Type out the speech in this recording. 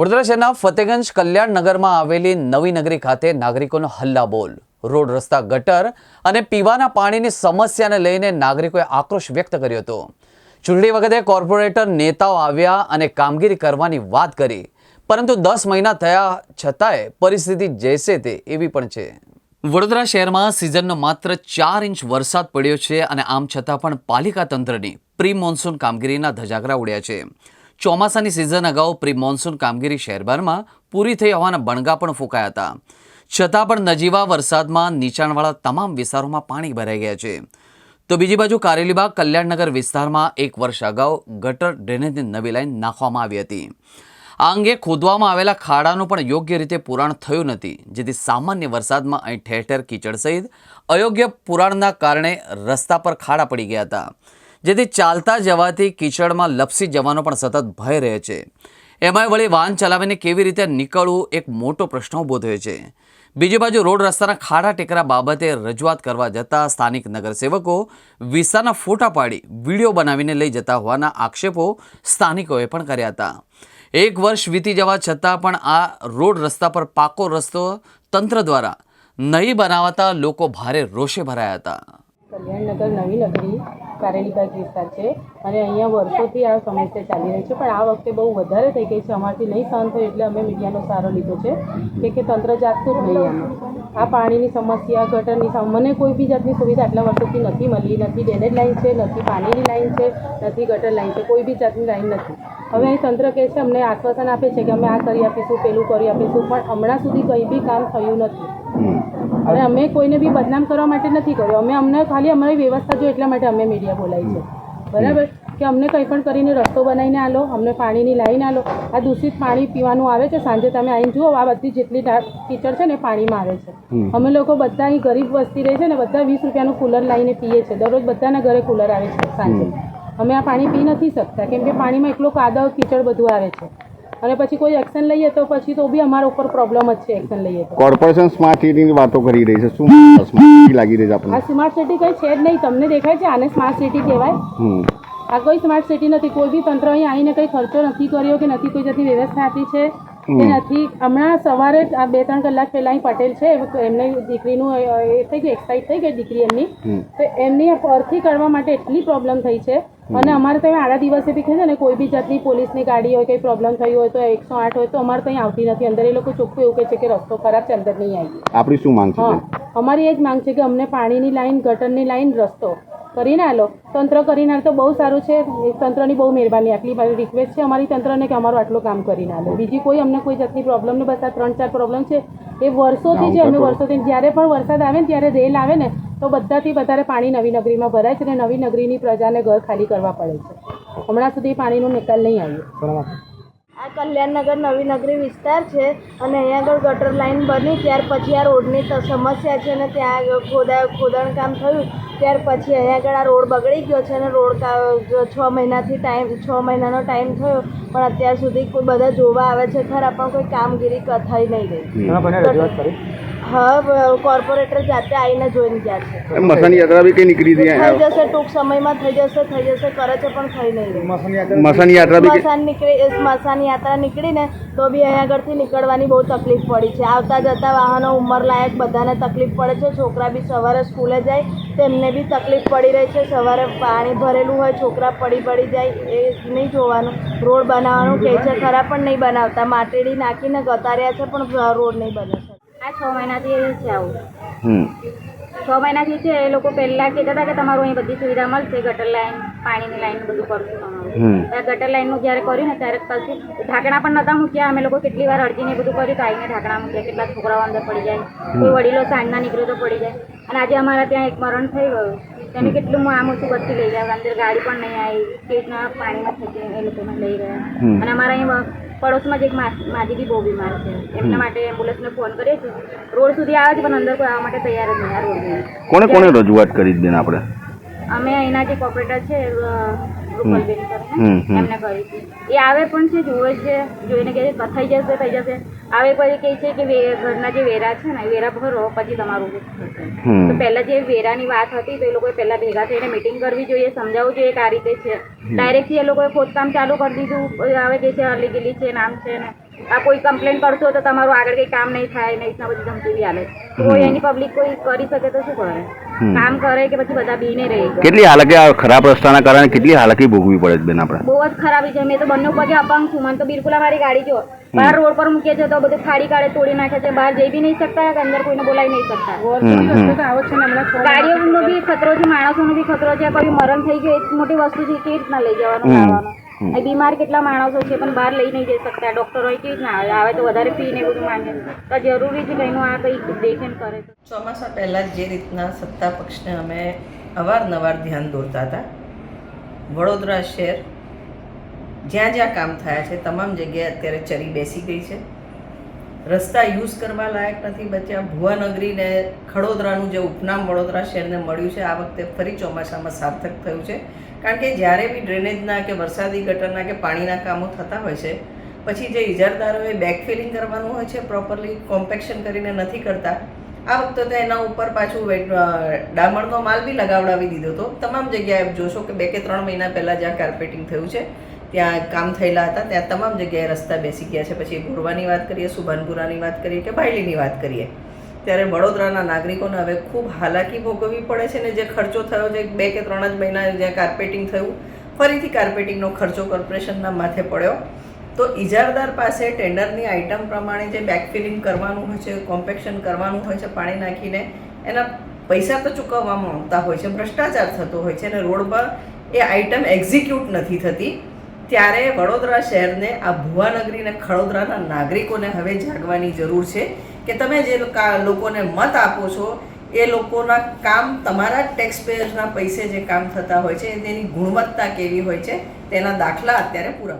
વડોદરા શહેરના ફતેગંજ કલ્યાણ નગરમાં આવેલી નવી નગરી ખાતે નાગરિકોનો હલ્લાબોલ, રોડ રસ્તા ગટર અને પીવાના પાણીની સમસ્યાને લઈને નાગરિકોએ આક્રોશ વ્યક્ત કર્યો હતો. ચૂંટણી વખતે કોર્પોરેટર નેતાઓ આવ્યા અને કામગીરી કરવાની વાત કરી. પરંતુ દસ મહિના થયા છતાંય પરિસ્થિતિ જૈસે તે એવી પણ છે. વડોદરા શહેરમાં સિઝનનો માત્ર ચાર ઇંચ વરસાદ પડ્યો છે અને આમ છતાં પણ પાલિકા તંત્રની પ્રી મોન્સૂન કામગીરીના ધજાગરા ઉડ્યા છે. ચોમાસાની સિઝન અગાઉ પ્રી મોન્સૂન કામગીરી શહેરભરમાં પૂરી થઈ હોવાના બણગા પણ ફૂંકાયા હતા. છતાં પણ નજીવા વરસાદમાં નીચાણવાળા તમામ વિસ્તારોમાં પાણી ભરાઈ ગયા છે. તો બીજી બાજુ કારેલીબાગ કલ્યાણનગર વિસ્તારમાં એક વર્ષ અગાઉ ગટર ડ્રેનેજની નવી લાઈન નાખવામાં આવી હતી. આ અંગે ખોદવામાં આવેલા ખાડાનું પણ યોગ્ય રીતે પુરાણ થયું નથી, જેથી સામાન્ય વરસાદમાં અહીં ઠેર ઠેર કીચડ સહિત અયોગ્ય પુરાણના કારણે રસ્તા પર ખાડા પડી ગયા હતા. જેથી ચાલતા જવાથી કીચડમાં લપસી જવાનો પણ સતત ભય રહે છે. એમાંય વળી વાહન ચલાવીને કેવી રીતે નીકળવું, એક મોટો પ્રશ્ન ઊભો થયો છે. બીજી બાજુ રોડ રસ્તાના ખાડા ટેકરા બાબતે રજૂઆત કરવા જતાં સ્થાનિક નગરસેવકો વિસ્તારના ફોટા પાડી વીડિયો બનાવીને લઈ જતા હોવાના આક્ષેપો સ્થાનિકોએ પણ કર્યા હતા. એક વર્ષ વીતી જવા છતાં પણ આ રોડ રસ્તા પર પાકો રસ્તો તંત્ર દ્વારા નહીં બનાવાતા લોકો ભારે રોષે ભરાયા હતા. કલ્યાણનગર નવી નગરી કારેલીબાગ વિસ્તાર છે. અને અહીંયા વર્ષોથી આ સમસ્યા ચાલી રહી છે. પણ આ વખતે બહુ વધારે થઈ ગઈ છે. અમારથી નહીં સહન થયું એટલે અમે મીડિયાનો સહારો લીધો છે કે કે તંત્ર જાગતું જ નહીં અમે આ પાણીની સમસ્યા, ગટરની મને કોઈ બી જાતની સુવિધા આટલા વર્ષોથી નથી મળી. નથી ડ્રેનેજ લાઈન છે, નથી પાણીની લાઈન છે, નથી ગટર લાઈન છે. કોઈ બી જાતની લાઈન નથી. હવે અહીં તંત્ર કહે છે, અમને આશ્વાસન આપે છે કે અમે આ કરી આપીશું, પેલું કરી આપીશું. પણ હમણાં સુધી કંઈ બી કામ થયું નથી. અને અમે કોઈને બી બદનામ કરવા માટે નથી કર્યો. અમે અમને ખાલી અમારી વ્યવસ્થા જો એટલા માટે અમે મીડિયા બોલાવી છે. બરાબર? કે અમને કંઈ પણ કરીને રસ્તો બનાવીને આલો અમને પાણીની લાઈન આલો. આ દૂષિત પાણી પીવાનું આવે છે સાંજે તમે આવીને જુઓ આ બધી જેટલી કીચડ છે ને પાણીમાં આવે છે. અમે લોકો બધા અહીં ગરીબ વસ્તી રહે છે ને બધા વીસ રૂપિયાનું કુલર લાવીને પીએ છે. દરરોજ બધાના ઘરે કુલર આવે છે સાંજે. અમે આ પાણી પી નથી શકતા. કેમ કે પાણીમાં એકલો કાદવ કીચડ બધું આવે છે. અને પછી કોઈ એક્શન લઈએ તો પછી તો બી અમારા ઉપર પ્રોબ્લેમ જ છે એક્શન લઈએ તો. કોર્પોરેશન સ્માર્ટ સિટીની વાતો કરી રહી છે. શું સ્માર્ટ સિટી લાગી રહી છે આ સ્માર્ટ સિટી કઈ છે જ નહીં. તમને દેખાય છે આને સ્માર્ટ સિટી કહેવાય? આ કોઈ સ્માર્ટ સિટી નથી. કોઈ બી તંત્ર અહીં આવીને કંઈ ખર્ચો નથી કર્યો કે નથી કોઈ જાતની વ્યવસ્થા આપી છે? નથી? હમણાં સવારે આ બે ત્રણ કલાક પહેલા અહીં પટેલ છે એમને દીકરીનું એ થઈ ગયું એક્સાઇટ થઈ ગઈ દીકરી એમની. તો એમની અર્થી કરવા માટે એટલી પ્રોબ્લેમ થઈ છે અને અમારે ત્યાં આડા દિવસે બી છે ને કોઈ બી જાતની પોલીસની ગાડી હોય કંઈ પ્રોબ્લેમ થઈ હોય તો એકસો આઠ હોય તો અમારે ત્યાં આવતી નથી. અંદર એ લોકો ચોખ્ખું એવું કહે છે કે રસ્તો ખરાબ છે અંદર નહીં આવી આપણી શું માંગ છે હા. અમારી એ જ માંગ છે કે અમને પાણીની લાઈન ગટરની લાઈન રસ્તો કરીને આલો. તંત્ર કરીને આલે તો બહુ સારું છે. તંત્રની બહુ મહેરબાની. આટલી મારી રિક્વેસ્ટ છે અમારી તંત્રને કે અમારું આટલું કામ કરીને આલો. બીજી કોઈ અમને કોઈ જાતની પ્રોબ્લેમ નહીં બસ આ ત્રણ ચાર પ્રોબ્લેમ છે. એ વર્ષોથી છે અમે વર્ષોથી જ્યારે પણ વરસાદ આવે ને ત્યારે રેલ આવે ને તો બધાથી વધારે પાણી નવી નગરીમાં ભરાય છે અને નવી નગરીની પ્રજાને ઘર ખાલી કરવા પડે છે. હમણાં સુધી પાણીનો નિકાલ નહીં આવ્યો. આ કલ્યાણનગર નવી નગરી વિસ્તાર છે અને અહીંયા આગળ ગટર લાઈન બની ત્યાર પછી આ રોડની સમસ્યા છે અને ત્યાં આગળ ખોદા ખોદણ કામ થયું ત્યાર પછી અહીંયા આગળ આ રોડ બગડી ગયો છે અને રોડ છ મહિનાથી ટાઈમ છ મહિનાનો ટાઈમ થયો પણ અત્યાર સુધી કોઈ બધા જોવા આવે છે ખરા પણ કોઈ કામગીરી થઈ નહીં રહી. હા કોર્પોરેટર જાતે આવીને જોઈને ગયા છે. મસાની યાત્રા બી કઈ નીકળી થઈ જશે ટૂંક સમયમાં થઈ જશે થઈ જશે કરે છે પણ થઈ નહીં. રહી મસાની યાત્રા બી કઈ- નીકળી સ્મશાન યાત્રા નીકળીને તો બી અહીંયા આગળથી નીકળવાની બહુ તકલીફ પડી છે. આવતા જતા વાહનો ઉંમર લાયક બધાને તકલીફ પડે છે. છોકરા બી સવારે સ્કૂલે જાય તેમને બી તકલીફ પડી રહી છે. સવારે પાણી ભરેલું હોય છોકરા પડી પડી જાય એ નહીં જોવાનું. રોડ બનાવવાનું કે છે. ખરા પણ નહીં બનાવતા. માટેડી નાખીને ગતાર્યા છે પણ રોડ નહીં બને આ છ મહિનાથી છે આવું. હમ. છ મહિનાથી છે એ લોકો પહેલા કહેતા હતા કે તમારું અહીં બધી સુવિધા મળશે ગટર લાઈન પાણીની લાઈન બધું કરશું તમારું. ગટર લાઈનનું જ્યારે કર્યું ને ત્યારે પછી ઢાંકણા પણ નતા મૂક્યા. અમે લોકો કેટલી વાર અરજીને બધું કર્યું તો આવીને ઢાંકણા મૂક્યા. કેટલા છોકરાઓ અંદર પડી જાય. કોઈ વડીલો સાંજના નીકળ્યો તો પડી જાય. અને આજે અમારા ત્યાં એક મરણ થઈ ગયું. તેને કેટલું આમ ઓછું બચી લઈ ગયા અંદર ગાડી પણ નહીં આવી. કેટલા પાણીમાં ખેંચી એ લોકોને લઈ ગયા. અને અમારા અહીં પડોશમાં જ એક માજી બી બહુ બીમાર છે. એમના માટે એમ્બ્યુલન્સને ફોન કરીએ છીએ. રોડ સુધી આવે છે પણ અંદર કોઈ આવવા માટે તૈયાર જ નહીં. રોડ કોને કોને રજૂઆત કરી દીધી આપણે? અમે અહીંના જે કોપરેટર છે રૂપલબેન કરીને એમને કહ્યું એ આવે પણ છે જોવે છે જોઈને કે થઈ જશે થઈ જશે. આવે પછી કહે છે કે ઘરના જે વેરા છે ને વેરા ભરો પછી તમારું. તો પહેલા જે વેરાની વાત હતી તો એ લોકોએ પહેલા ભેગા થઈને મીટિંગ કરવી જોઈએ સમજાવવું જોઈએ કે આ રીતે છે. ડાયરેક્ટથી એ લોકોએ ખોદકામ ચાલુ કરી દીધું આવે કે છે અલી ગીલી છે નામ છે ને. આ કોઈ કમ્પ્લેન કરશો તો તમારું આગળ કંઈ કામ નહીં થાય ને રીતના બધી ધમકી બી આલે તો એની પબ્લિક કોઈ કરી શકે તો શું કરે? કામ કરે કે પછી બધા બીને રહે? કેટલી હાલાકી આ ખરાબ રસ્તાના કારણે કેટલી હાલકી ભોગવી પડે છે બેન આપણે? બહુ જ ખરાબી છે. મેં તો બંને પગે અપંગ છું. મને તો બિલકુલ અમારી ગાડી જો. બહાર રોડ પર મૂકીએ છે તો બધું ખાડી કાઢે તોડી નાખે છે. બહાર જઈ બી નહીં શકતા કે અંદર કોઈને બોલાવી નહીં શકતા. ગાડીઓનો બી ખતરો છે માણસોનો બી ખતરો છે. કોઈ મરણ થઈ ગયો એ મોટી વસ્તુ છે કેવી રીતના લઈ જવાનું અહીં બીમાર કેટલા માણસો છે પણ બહાર લઈ નહીં જઈ શકતા. ડોક્ટર હોય કેવી રીતના આવે આવે તો વધારે ફી ને બધું માંગે. તો જરૂરી છે કે આ કંઈ દેખેન કરે તો. ચોમાસા પહેલાં જે રીતના સત્તા પક્ષને અમે અવારનવાર ધ્યાન દોરતા હતા. વડોદરા શહેર જ્યાં જ્યાં કામ થયા છે તમામ જગ્યાએ અત્યારે ચરી બેસી ગઈ છે. રસ્તા યુઝ કરવા લાયક નથી બચ્યા. ભુવાનગરીને ખડોદરાનું જે ઉપનામ વડોદરા શહેરને મળ્યું છે આ વખતે ફરી ચોમાસામાં સાર્થક થયું છે. કારણ કે જ્યારે બી ડ્રેનેજના કે વરસાદી ગટરના કે પાણીના કામો થતા હોય છે, પછી જે ઇજારદારોએ બેકફિલિંગ કરવાનું હોય છે પ્રોપરલી કોમ્પેક્શન કરીને નથી કરતા, આ વખતે તો એના ઉપર પાછું ડામરનો માલ બી લગાવડાવી દીધો હતો તમામ જગ્યાએ જોશો કે બે કે ત્રણ મહિના પહેલાં જ્યાં કાર્પેટિંગ થયું છે, ત્યાં કામ થયેલા હતા, ત્યાં તમામ જગ્યાએ રસ્તા બેસી ગયા છે. પછી ગોરવાની વાત કરીએ, સુભાનપુરાની વાત કરીએ કે ભાયલીની વાત કરીએ. ત્યારે વડોદરાના નાગરિકોને હવે ખૂબ હાલાકી ભોગવવી પડે છે ને જે ખર્ચો થયો છે, બે કે ત્રણ જ મહિના જ્યાં કાર્પેટિંગ થયું, ફરીથી કાર્પેટિંગનો ખર્ચો કોર્પોરેશનના માથે પડ્યો. તો ઇજારદાર પાસે ટેન્ડરની આઇટમ પ્રમાણે જે બેકફિલિંગ કરવાનું હોય છે કોમ્પેક્શન કરવાનું હોય છે, પાણી નાખીને, એના પૈસા તો ચૂકવવામાં આવતા હોય છે, ભ્રષ્ટાચાર થતો હોય છે અને રોડ પર એ આઇટમ એક્ઝિક્યુટ નથી થતી. ત્યારે વડોદરા શહેરને, આ ભુવાનગરી અને ખડોદરાના નાગરિકોને હવે જાગવાની જરૂર છે. કે તમે જે લોકા- લોકોને મત આપો છો, એ લોકોના કામ તમારા ટેક્સ પેયર્સના પૈસે જે કામ થતા હોય છે તેની ગુણવત્તા કેવી હોય છે, તેના દાખલા અત્યારે પૂરા